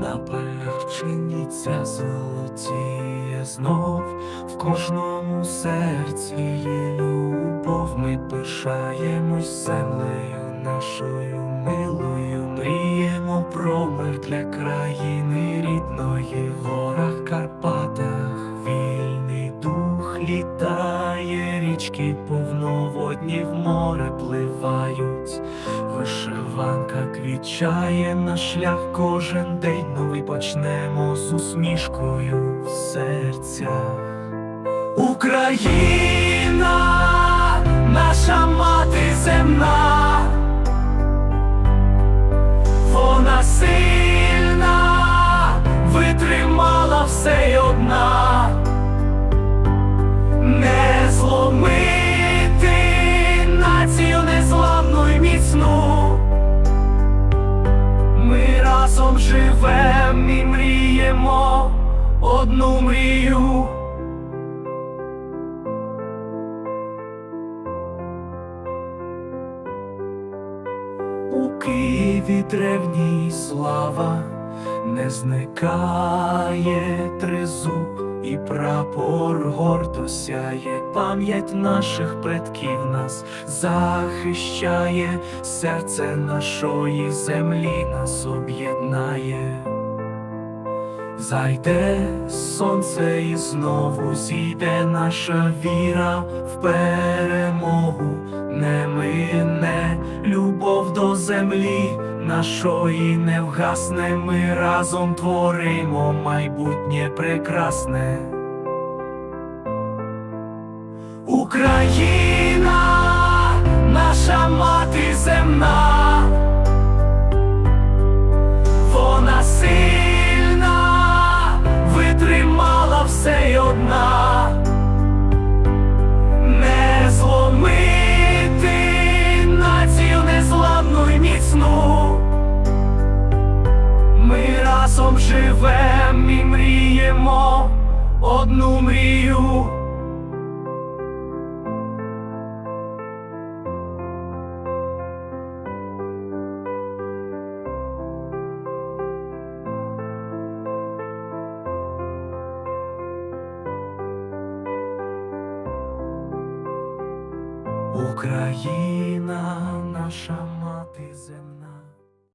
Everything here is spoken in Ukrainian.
на пшениця золотіє знов, в кожному серці є любов, ми пишаємось землею нашою милою, мріємо про мир для країни рідної, в горах Карпатах, вільний дух літає, річки повноводні в море пливають. Вишиванка квітчає на шлях кожен день новий почнемо з усмішкою в серцях. Україна, наша мати земна, і мріємо одну мрію. У Києві древній слава не зникає тризуб і прапор гордо сяє, пам'ять наших предків нас захищає, серце нашої землі нас об'єднає. Зайде сонце і знову зійде наша віра в перемогу, не мине любов до землі нашої не вгасне, ми разом творимо майбутнє прекрасне. Україна, одну мрію. Україна, наша мати земля.